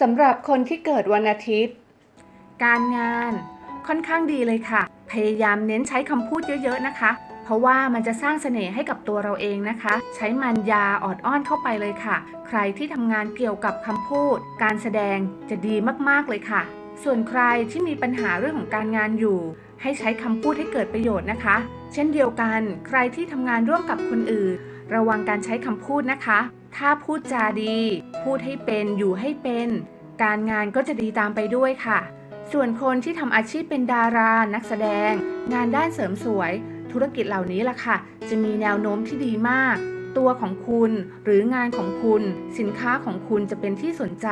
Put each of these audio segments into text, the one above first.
สำหรับคนที่เกิดวันอาทิตย์ การงานค่อนข้างดีเลยค่ะ พยายามเน้นใช้คำพูดเยอะ ๆ นะคะ เพราะว่ามันจะสร้างเสน่ห์ให้กับตัวเราเองนะคะ ใช้มันยาออดอ้อนเข้าไปเลยค่ะ ใครที่ทำงานเกี่ยวกับคำพูด การแสดงจะดีมากๆเลยค่ะ ส่วนใครที่มีปัญหาเรื่องของการงานอยู่ ให้ใช้คำพูดให้เกิดประโยชน์นะคะ เช่นเดียวกัน ใครที่ทำงานร่วมกับคนอื่น ระวังการใช้คำพูดนะคะ ถ้าพูดจาดี พูดให้เป็นอยู่ให้เป็น การงานก็จะดีตามไปด้วยค่ะ ส่วนคนที่ทำอาชีพเป็นดารา นักแสดง งานด้านเสริมสวย ธุรกิจเหล่านี้ล่ะค่ะ จะมีแนวโน้มที่ดีมาก ตัวของคุณหรืองานของคุณ สินค้าของคุณจะเป็นที่สนใจ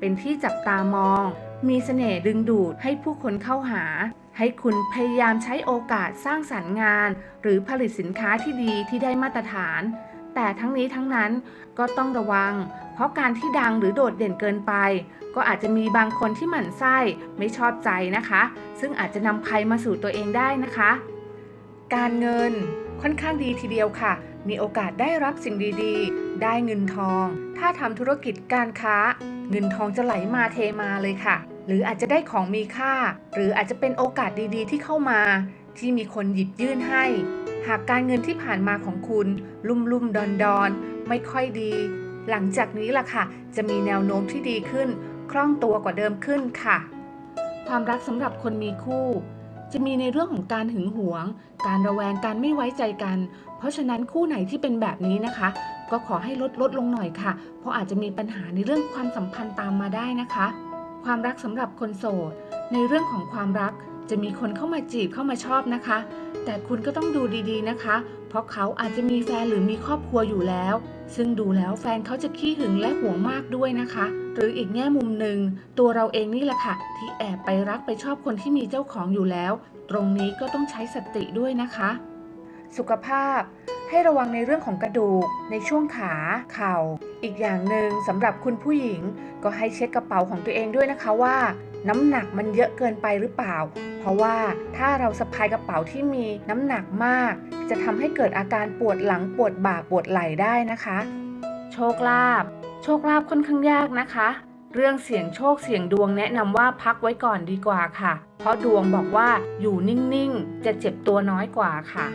เป็นที่จับตามอง มีเสน่ห์ดึงดูดให้ผู้คนเข้าหาให้คุณพยายามใช้โอกาสสร้างสรรค์งาน หรือผลิตสินค้าที่ดีที่ได้มาตรฐาน แต่ทั้งนี้ทั้งนั้นก็ต้องระวัง เพราะการที่ดังหรือโดดเด่นเกินไป ก็อาจจะมีบางคนที่หมั่นไส้ไม่ชอบใจนะคะ ซึ่งอาจจะนำภัยมาสู่ตัวเองได้นะคะ การเงินค่อนข้างดีทีเดียวค่ะ มีโอกาสได้รับสิ่งดีๆ ได้เงินทอง ถ้าทำธุรกิจการค้า เงินทองจะไหลมาเทมาเลยค่ะ หรืออาจจะได้ของมีค่า หรืออาจจะเป็นโอกาสดีๆ ที่เข้ามา ที่มีคนหยิบยื่นให้ หากการเงินที่ผ่านมาของคุณ ลุ่มลุ่มดอนดอนไม่ค่อยดี หลังจากนี้ล่ะค่ะ จะมีแนวโน้มที่ดีขึ้น คล่องตัวกว่าเดิมขึ้นค่ะ ความรักสำหรับคนมีคู่ จะมีในเรื่องของการหึงหวง การระแวงการไม่ไว้ใจกัน เพราะฉะนั้นคู่ไหนที่เป็นแบบนี้นะคะ ก็ขอให้ลดลดลงหน่อยค่ะ เพราะอาจจะมีปัญหาในเรื่องความสัมพันธ์ตามมาได้นะคะ ความรักสำหรับคนโสด ในเรื่องของความรัก จะมีคนเข้ามาจีบเข้ามาชอบนะคะ แต่คุณก็ต้องดูดีๆนะคะ เพราะเขาอาจจะมีแฟนหรือมีครอบครัวอยู่แล้ว ซึ่งดูแล้วแฟนเขาจะขี้หึงและห่วงมากด้วยนะคะ หรืออีกแง่มุมหนึ่งตัวเราเองนี่แหละค่ะ ที่แอบไปรักไปชอบคนที่มีเจ้าของอยู่แล้ว ตรงนี้ก็ต้องใช้สติด้วยนะคะ สุขภาพ ให้ระวังในเรื่องของกระดูก ในช่วงขา เข่า อีกอย่างหนึ่งสำหรับคุณผู้หญิง ก็ให้เช็คกระเป๋าของตัวเองด้วยนะคะว่า น้ำหนักมันเยอะเกินไปหรือเปล่า เพราะว่าถ้าเราสะพายกระเป๋าที่มีน้ำหนักมาก จะทำให้เกิดอาการปวดหลังปวดบ่าปวดไหล่ได้นะคะ โชคลาภโชคลาภค่อนข้างยากนะคะ เรื่องเสี่ยงโชคเสี่ยงดวงแนะนำว่าพักไว้ก่อนดีกว่าค่ะ เพราะดวงบอกว่าอยู่นิ่งๆ จะเจ็บตัวน้อยกว่าค่ะ